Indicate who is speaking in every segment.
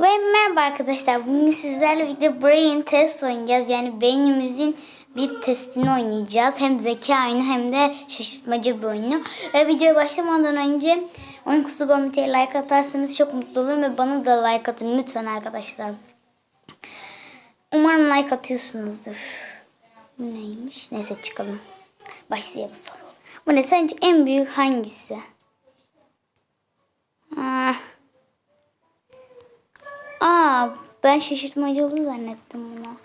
Speaker 1: Ve merhaba arkadaşlar. Bugün sizlerle birlikte Brain Test oynayacağız. Yani beynimizin bir testini oynayacağız. Hem zeka oyunu hem de şaşırtmaca bir oyunu. Ve videoya başlamadan önce Oyun Kutusu Gormite'ye like atarsanız çok mutlu olurum. Ve bana da like atın lütfen arkadaşlar. Umarım like atıyorsunuzdur. Bu neymiş? Neyse çıkalım. Başlayalım. Bu ne? Sence en büyük hangisi? Ah. Aa, ben şaşırtmacalı zannettim bunu.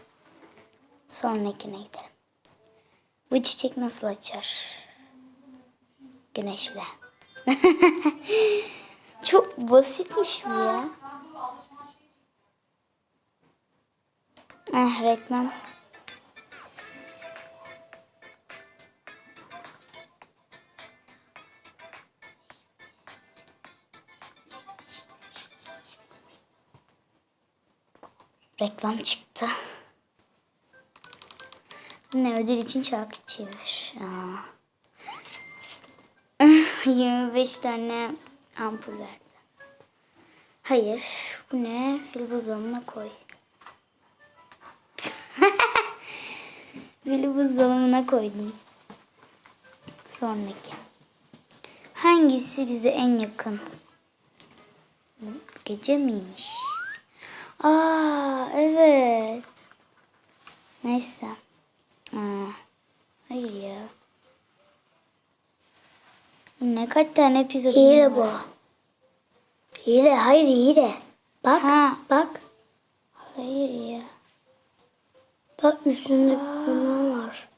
Speaker 1: Sonrakine gidelim. Bu çiçek nasıl açar? Güneşle. Çok basitmiş bu ya. Eh reklam. Reklam çıktı. Ne ödül için şarkı çevir. Aa. 25 tane ampul verdi. Hayır. Bu ne? Fil buzdolabına koy. Fili buzdolabına koydum. Sonraki. Hangisi bize en yakın? Gece miymiş? Aa evet. Neyse. Aa, hayır ya. Ne kaç tane pizza
Speaker 2: Hile bu. Hile, hayır hile. Bak,
Speaker 1: Ha.
Speaker 2: bak.
Speaker 1: Hayır ya.
Speaker 2: Bak üstünde bunlar var.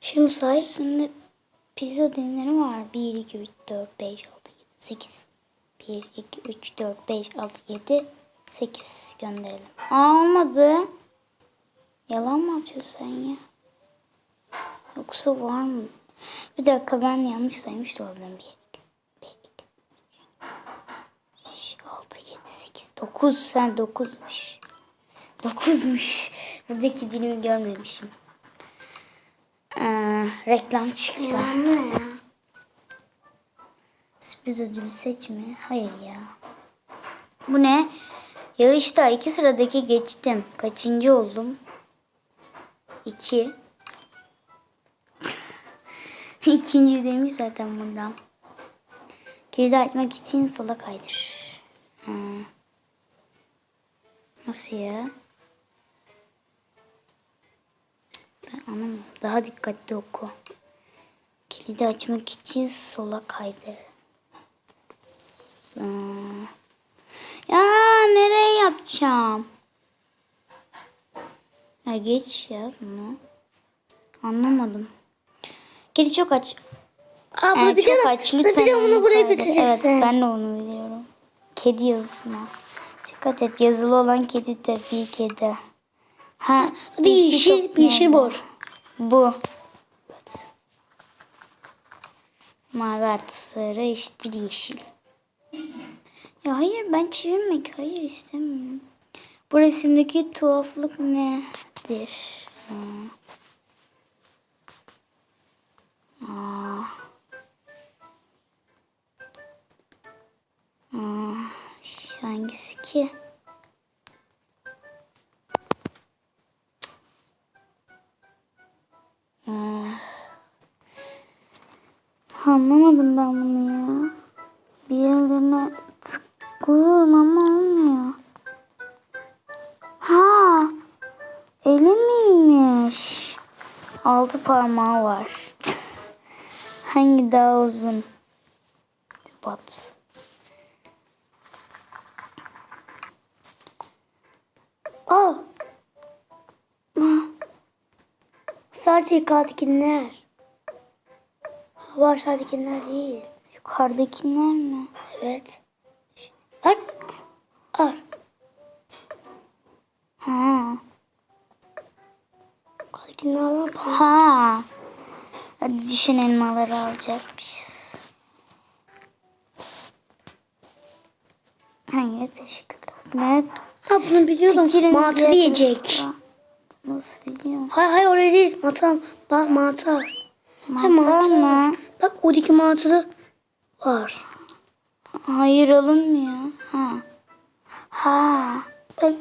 Speaker 2: Şimdi say.
Speaker 1: Üstünde pizza dilimleri var. 1, 2, 3, 4, 5, 6, 7, 8. 1, 2, 3, 4, 5, 6, 7, 8 gönderelim. Aa olmadı. Yalan mı atıyorsun sen ya? Yoksa var mı? Bir dakika ben yanlış saymış da olabilirim. 1, 2, 5, 6, 7, 8, 9. Sen 9'muş. 9'muş. Buradaki dilimi görmemişim. Ee, reklam çıktı.
Speaker 2: Yalan ne ya?
Speaker 1: Sürpriz ödülü seçme. Hayır ya. Bu ne? Yarışta iki sıradaki geçtim. Kaçıncı oldum? İki. İkinci demiş zaten buradan. Kilidi açmak için sola kaydır. Ha. Nasıl ya? Ben anlamadım. Daha dikkatli oku. Kilidi açmak için sola kaydır. Aa. Ya nereye yapacağım? Ya geç ya bunu. Anlamadım. Kedi çok aç.
Speaker 2: Bunu
Speaker 1: Evet,
Speaker 2: bir
Speaker 1: çok
Speaker 2: de,
Speaker 1: aç.
Speaker 2: bir
Speaker 1: Lütfen
Speaker 2: de
Speaker 1: onu
Speaker 2: buraya götüreceksin.
Speaker 1: Evet ben de onu biliyorum. Kedi yazısına. Dikkat et yazılı olan kedi de bir kedi. Ha,
Speaker 2: Bir yeşil,
Speaker 1: çok
Speaker 2: bir yeşil bor.
Speaker 1: Bu. Evet. Mavi artı sarı eşittir yeşil. Ya hayır ben çevirmek hayır istemiyorum. Bu resimdeki tuhaflık nedir? Ha. Aa. Aa, hangisi ki? Anlamadım ben bunu ya. Tıklıyorum ama olmuyor. Ha, eli miymiş? Altı parmağı var. Hangi daha uzun? Bat.
Speaker 2: Ah. Sadece yukarıdakiler. Bu aşağıdakiler değil.
Speaker 1: Yukarıdakiler mi?
Speaker 2: Evet. Yukarıdakilerden pahalı.
Speaker 1: Ha. Hadi düşen elmaları alacakmışız. Hayır teşekkürler. Ne?
Speaker 2: Ha bunu biliyordum.
Speaker 1: Diğer
Speaker 2: yiyecek.
Speaker 1: Nasıl biliyor?
Speaker 2: Hayır hayır oraya değil. Mantar. Bak mantar. Ha,
Speaker 1: Mantar mı?
Speaker 2: Bak oradaki mantarı var.
Speaker 1: Hayır alınmıyor. Ha. Ha.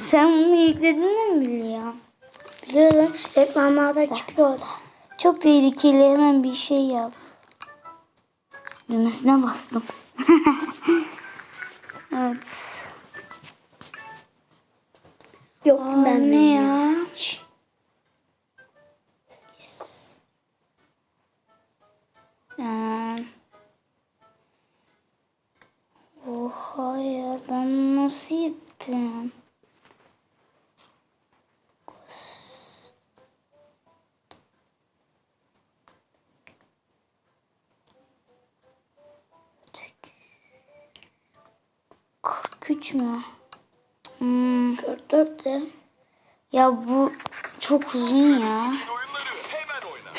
Speaker 1: Sen bunu yükledin mi biliyor?
Speaker 2: Biliyorum. Reklamlarda çıkıyor da.
Speaker 1: Çok tehlikeli hemen bir şey yap. Düğmesine bastım. evet.
Speaker 2: Yok
Speaker 1: Aa,
Speaker 2: ben
Speaker 1: mü? Hmm.
Speaker 2: 44 de.
Speaker 1: Ya bu çok uzun ya.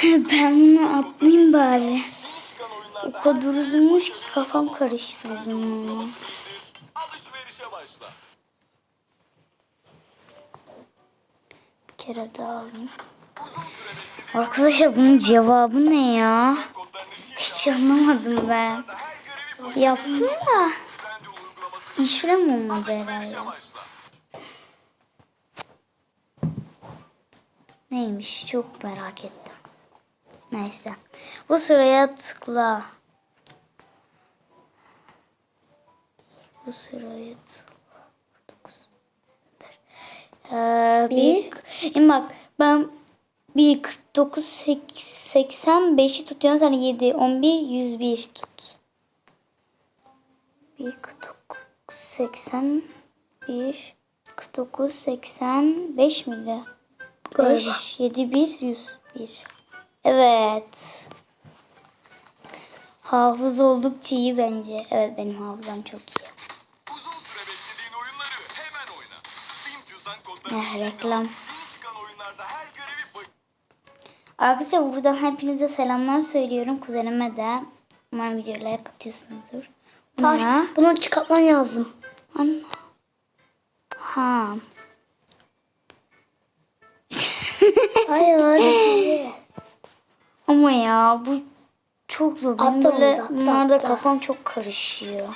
Speaker 1: ben bunu atlayayım bari. O kadar uzunmuş ki kafam karıştı uzunluğuna. Bir kere daha alayım. Arkadaşlar bunun cevabı ne ya? Hiç anlamadım ben. Yaptım da. İşlem olmadı herhalde. Neymiş çok merak ettim. Neyse. Bu sıraya tıkla. Bu sıraya tıkla. Ee, bir, Şimdi bak ben 1, 49, 85'i tutuyorum. Sen 7, 11, 101 tut. 1, 49, 81, 49, 85 miydi?
Speaker 2: Galiba.
Speaker 1: 5, 7, 1, 101. Evet. Hafız oldukça iyi bence. Evet benim hafızam çok iyi.
Speaker 3: Uzun süre beklediğin oyunları hemen oyna. Steam cüzdan kodlarını
Speaker 1: Eh, reklam. Arkadaşlar buradan hepinize selamlar söylüyorum. Kuzenime de. Umarım videolara katıyorsunuzdur.
Speaker 2: Taş.
Speaker 1: Buna-
Speaker 2: Bunu çıkartman lazım.
Speaker 1: Anne. Ha.
Speaker 2: Hayır.
Speaker 1: Ama ya bu çok zor. Benim
Speaker 2: Atla
Speaker 1: böyle
Speaker 2: atla,
Speaker 1: bunlarda
Speaker 2: atla.
Speaker 1: kafam çok karışıyor.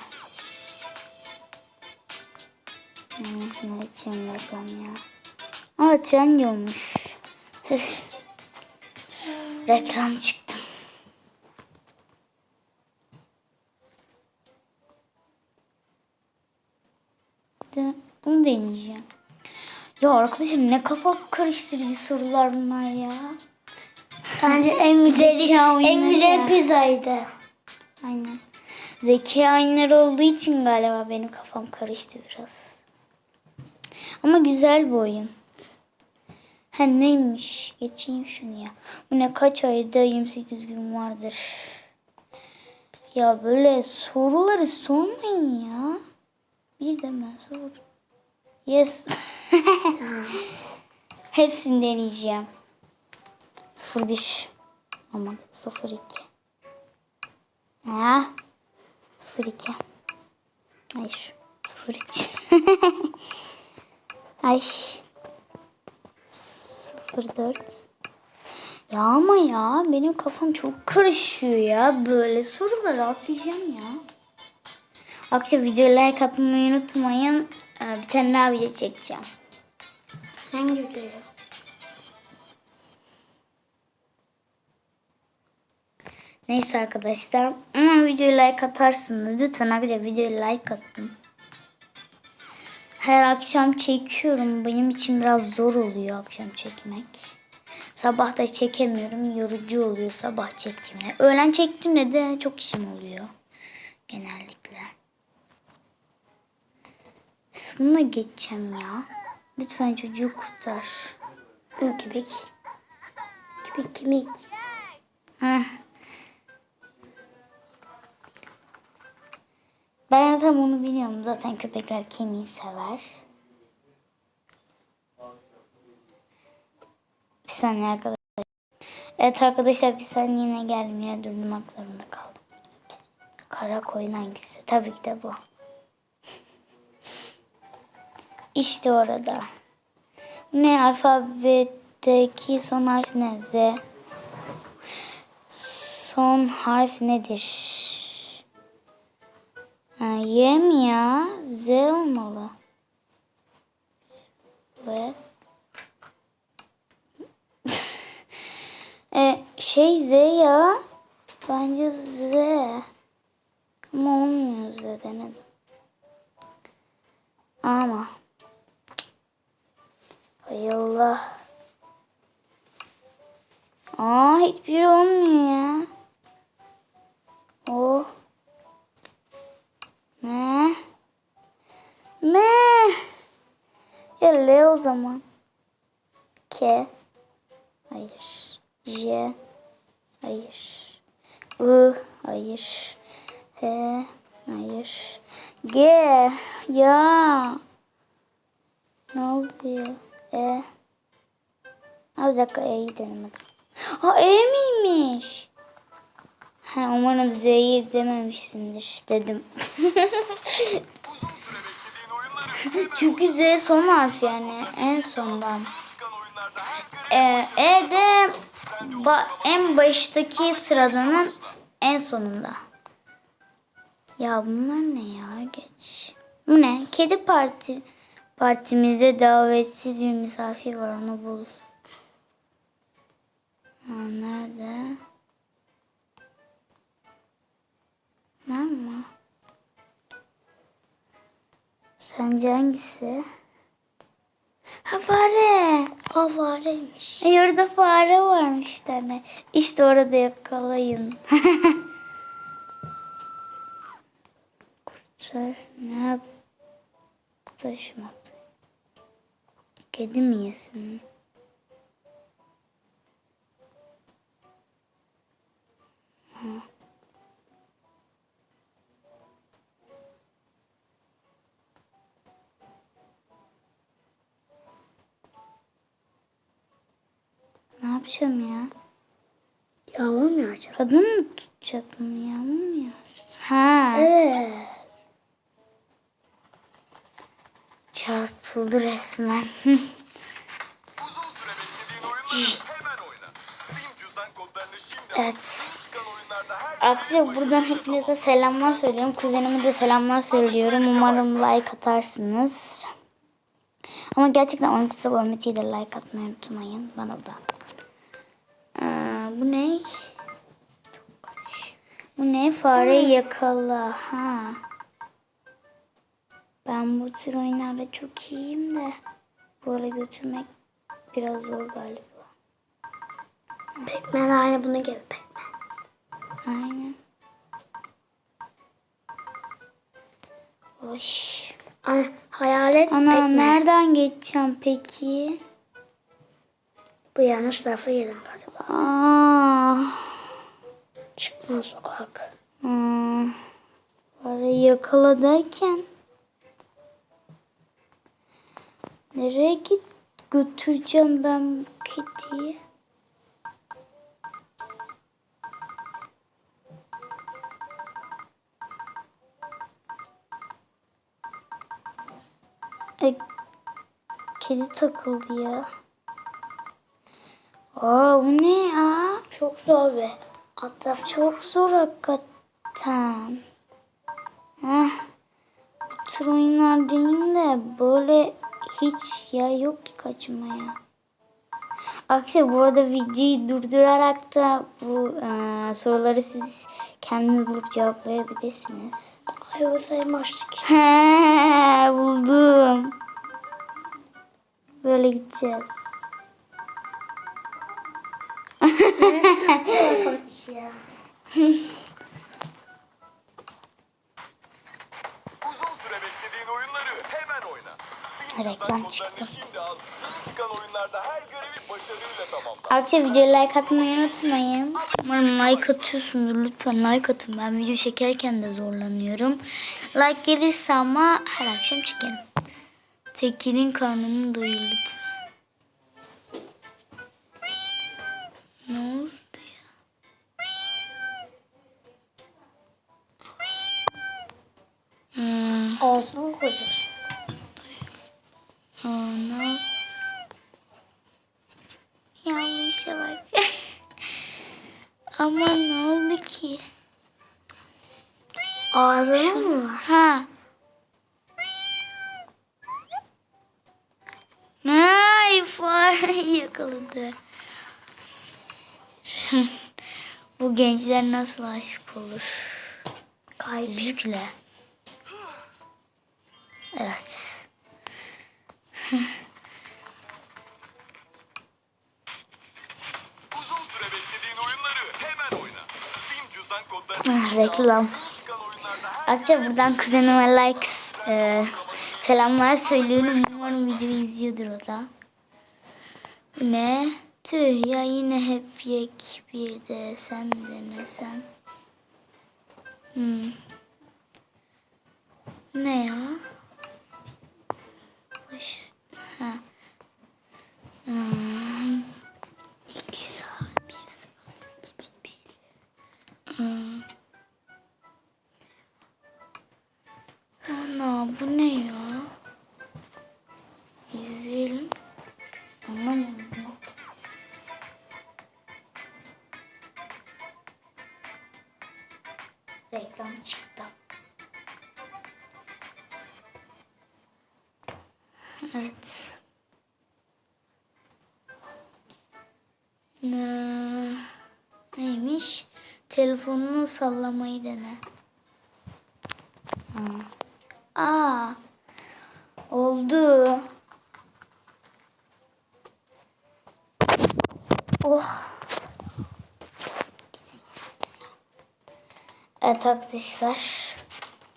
Speaker 1: Hmm, ne için reklam ya? Aa tren yolmuş. reklam çıktım. De, bunu deneyeceğim. Ya arkadaşım ne kafa karıştırıcı sorular bunlar ya.
Speaker 2: Bence en
Speaker 1: oyunları
Speaker 2: en güzel
Speaker 1: ya.
Speaker 2: pizzaydı.
Speaker 1: Aynen. Zeki oyunları olduğu için galiba benim kafam karıştı biraz. Ama güzel bir oyun. Ha neymiş? Geçeyim şunu ya. Bu ne kaç ayda 28 gün vardır. Ya böyle soruları sormayın ya. Bir de ben sor. Yes. Hepsini deneyeceğim. 01 ama 02. Ha? 02. Hayır. 03. Ay. 04. Ya ama ya benim kafam çok karışıyor ya. Böyle soruları atlayacağım ya. Akşam videoya like atmayı unutmayın. Ee, Bir tane daha video çekeceğim.
Speaker 2: Hangi videoyu?
Speaker 1: Neyse arkadaşlar. Ama videoya like atarsınız. Lütfen arkadaşlar videoya like atın. Her akşam çekiyorum. Benim için biraz zor oluyor akşam çekmek. Sabah da çekemiyorum. Yorucu oluyor sabah çektiğimde. Öğlen çektiğimde de çok işim oluyor. Genellikle. Üf, Bununla geçeceğim ya. Lütfen çocuğu kurtar.
Speaker 2: Hı, Kemik. Kemik kemik.
Speaker 1: Ben zaten bunu biliyorum. Zaten köpekler kemiği sever. Bir saniye arkadaşlar. Evet arkadaşlar bir saniye yine geldim. Yine durdurmak zorunda kaldım. Kara koyun hangisi? Tabii ki de bu. İşte orada. Ne alfabedeki son harf ne? Z. Son harf nedir? Ha, Y mi ya? Z olmalı. Ve e, şey Z ya. Bence Z. Ama olmuyor Z denedim. Ama. Hay Allah. Aa hiçbir şey olmuyor ya. Oh. Ne? Ne? Ya L o zaman. K. Hayır. J. Hayır. I. Hayır. H. Hayır. G. Ya. Ne oluyor? E. Ha, bir dakika E'yi denemedim. Ha E miymiş? Ha, umarım Z'yi dememişsindir dedim. Çünkü Z son harf yani en sondan. Ee, e de ba- en baştaki sıradanın en sonunda. Ya bunlar ne ya geç. Bu ne? Kedi parti partimize davetsiz bir misafir var onu bul. Ha, nerede? Var mı? Sence hangisi? Ha fare.
Speaker 2: O fareymiş.
Speaker 1: E orada fare varmış tane. İşte orada yakalayın. Kurtar ne yap? Taşımadı. Kedi mi yesin? Ha. Ne yapacağım ya?
Speaker 2: Yağmur mu yağacak?
Speaker 1: Kadın mı tutacak mı ya? Mı ya? Ha.
Speaker 2: Evet.
Speaker 3: şimdi al.
Speaker 1: evet. Arkadaşlar buradan hepinize selamlar söylüyorum. Kuzenime de selamlar söylüyorum. Umarım like atarsınız. Ama gerçekten oyun kutusu görmetiyi de like atmayı unutmayın. Bana da. Ee, bu ne? Bu ne? Fareyi yakala. Ha. Bu tür oyunlarda çok iyiyim de böyle götürmek biraz zor galiba.
Speaker 2: Pekmen aynı bunun gibi pekmen.
Speaker 1: Aynen. Hoş.
Speaker 2: Ay, hayalet
Speaker 1: Ana
Speaker 2: pekmen.
Speaker 1: nereden geçeceğim peki?
Speaker 2: Bu yanlış tarafa yedim galiba.
Speaker 1: Aa,
Speaker 2: Çıkma sokak.
Speaker 1: hmm. Parayı yakala derken nereye git götüreceğim ben bu kediyi? Ay, kedi takıldı ya. Aa bu ne ya?
Speaker 2: Çok zor be. Hatta
Speaker 1: Çok zor hakikaten. Heh. Bu tür oyunlardayım de böyle hiç yer yok ki kaçmaya. Aksi bu arada videoyu durdurarak da bu e, soruları siz kendiniz bulup cevaplayabilirsiniz.
Speaker 2: ay bu saymıştık.
Speaker 1: He, buldum. Böyle gideceğiz.
Speaker 2: Konuş ya.
Speaker 3: Uzun süre beklediğin oyunları hemen oyna. Steam
Speaker 1: Reklam
Speaker 3: cüzdan
Speaker 1: çıktı.
Speaker 3: kodlarını şimdi al. Yeni çıkan oyunlarda her görevi başarıyla tamamla.
Speaker 1: Arkadaşlar videoya like atmayı unutmayın. Umarım like atıyorsunuz. Lütfen like atın. Ben video çekerken de zorlanıyorum. Like gelirse ama her akşam çekerim. Tekin'in karnını doyur lütfen. Nasıl aşık olur? Kalplikle. Evet.
Speaker 3: Uzun süre beklediğin oyunları hemen oyna. Steam cüzdan kodlarını
Speaker 1: Ah, reklam. Arkadaşlar buradan kuzenime likes e, selamlar söylüyorum. Umarım videoyu izliyordur o da. Bu ne? Tüh ya yine hep yek bir de sen de ne sen. Hmm. Ne ya? Baş... Ha. Hmm. İki saat, bir saat, bin bir. Hmm. Ana bu ne ya? Telefonunu sallamayı dene. Aa. Oldu. Oh. Evet arkadaşlar.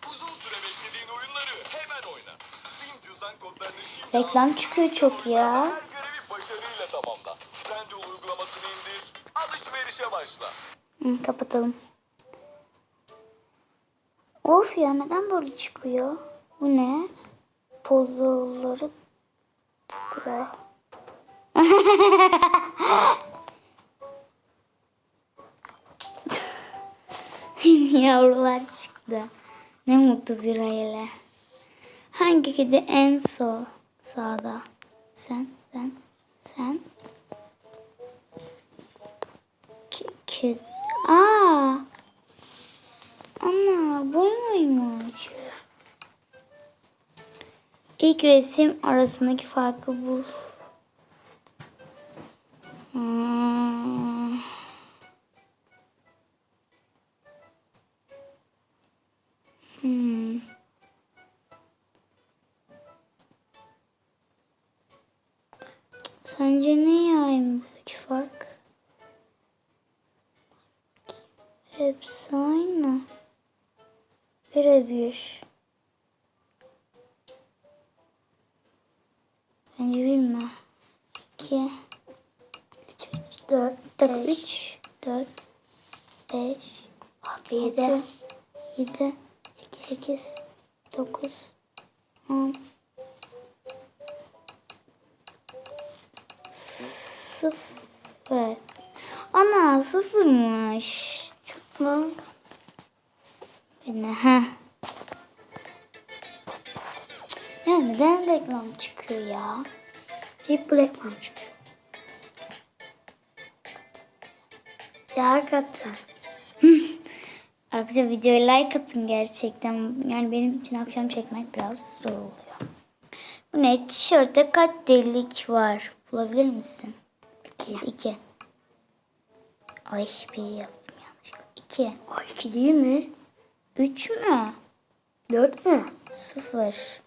Speaker 3: uzun süre beklediğin oyunları hemen oyna. Steam cüzdan kodlarını şimdi
Speaker 1: Reklam çıkıyor çok ya.
Speaker 3: Her görevi başarıyla tamamla. Trendyol uygulamasını indir, alışverişe başla.
Speaker 1: Hı, kapatalım. Of ya neden böyle çıkıyor? Bu ne? Pozları tıkla. Yavrular çıktı. Ne mutlu bir aile. Hangi kedi en sol sağda? Sen, sen, sen. Ki, aa. Ana bu muymuş? İlk resim arasındaki farkı bul. Hmm. Hmm. Sence ne yani buradaki fark? Hepsi aynı. Birebir. Bence bilme. 2 3 4 3 4 5 6 7 7 8 9 10 Sıfır. Ana sıfırmış. Bul. Beni ha. Ya neden reklam çıkıyor ya?
Speaker 2: Hep reklam çıkıyor. Ya hakikaten.
Speaker 1: Arkadaşlar videoya like atın gerçekten. Yani benim için akşam çekmek biraz zor oluyor. Bu ne? Tişörte kaç delik var? Bulabilir misin?
Speaker 2: İki.
Speaker 1: İki. Ay bir yap. 2.
Speaker 2: O 2 değil mi?
Speaker 1: 3 mü?
Speaker 2: 4 mü?
Speaker 1: 0.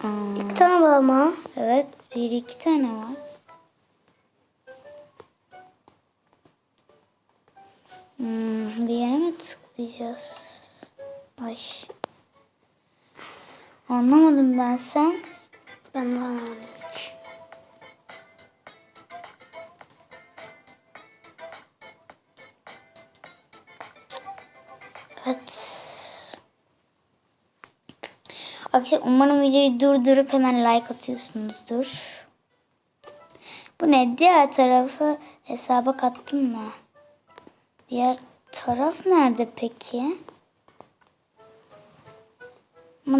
Speaker 1: Hmm.
Speaker 2: İki tane var ama.
Speaker 1: Evet. Bir iki tane var. Hmm, bir yere mi tıklayacağız? Ay. Anlamadım ben sen.
Speaker 2: Ben de anlamadım.
Speaker 1: Evet. Arkadaşlar umarım videoyu durdurup hemen like atıyorsunuzdur. Bu ne? Diğer tarafı hesaba kattın mı? Diğer taraf nerede peki? Ama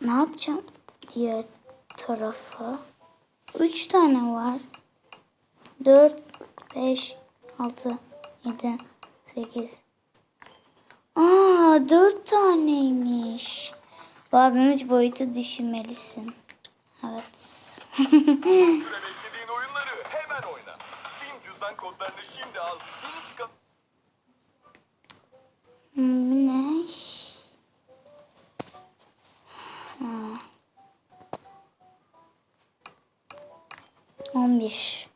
Speaker 1: ne yapacağım diğer tarafa? Üç tane var. Dört, beş, altı, yedi, 8. Aa 4 taneymiş. Bazen üç boyutu düşünmelisin. Evet.
Speaker 3: Beklediğin oyunları hemen oyna. Steam cüzdan kodlarını şimdi al. Yeni çıkan
Speaker 1: Hmm, Bu ne? Ha. 11.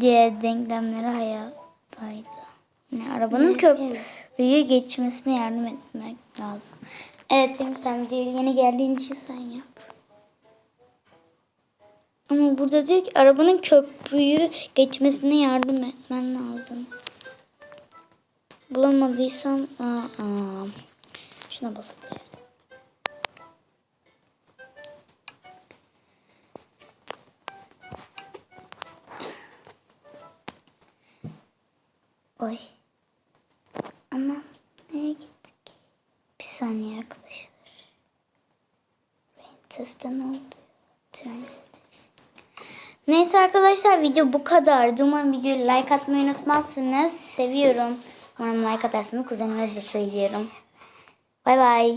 Speaker 1: Diğer denklemleri hayattaydı. Ne, arabanın köprüyü geçmesine yardım etmek lazım. Evet Emre sen videoyu yeni geldiğin için sen yap. Ama burada diyor ki arabanın köprüyü geçmesine yardım etmen lazım. Bulamadıysam aa, aa. şuna basabiliriz. Test'te ne oldu? Neyse arkadaşlar video bu kadar. Umarım videoyu like atmayı unutmazsınız. Seviyorum. Umarım like atarsınız. Kuzenime de söylüyorum. Bay bay.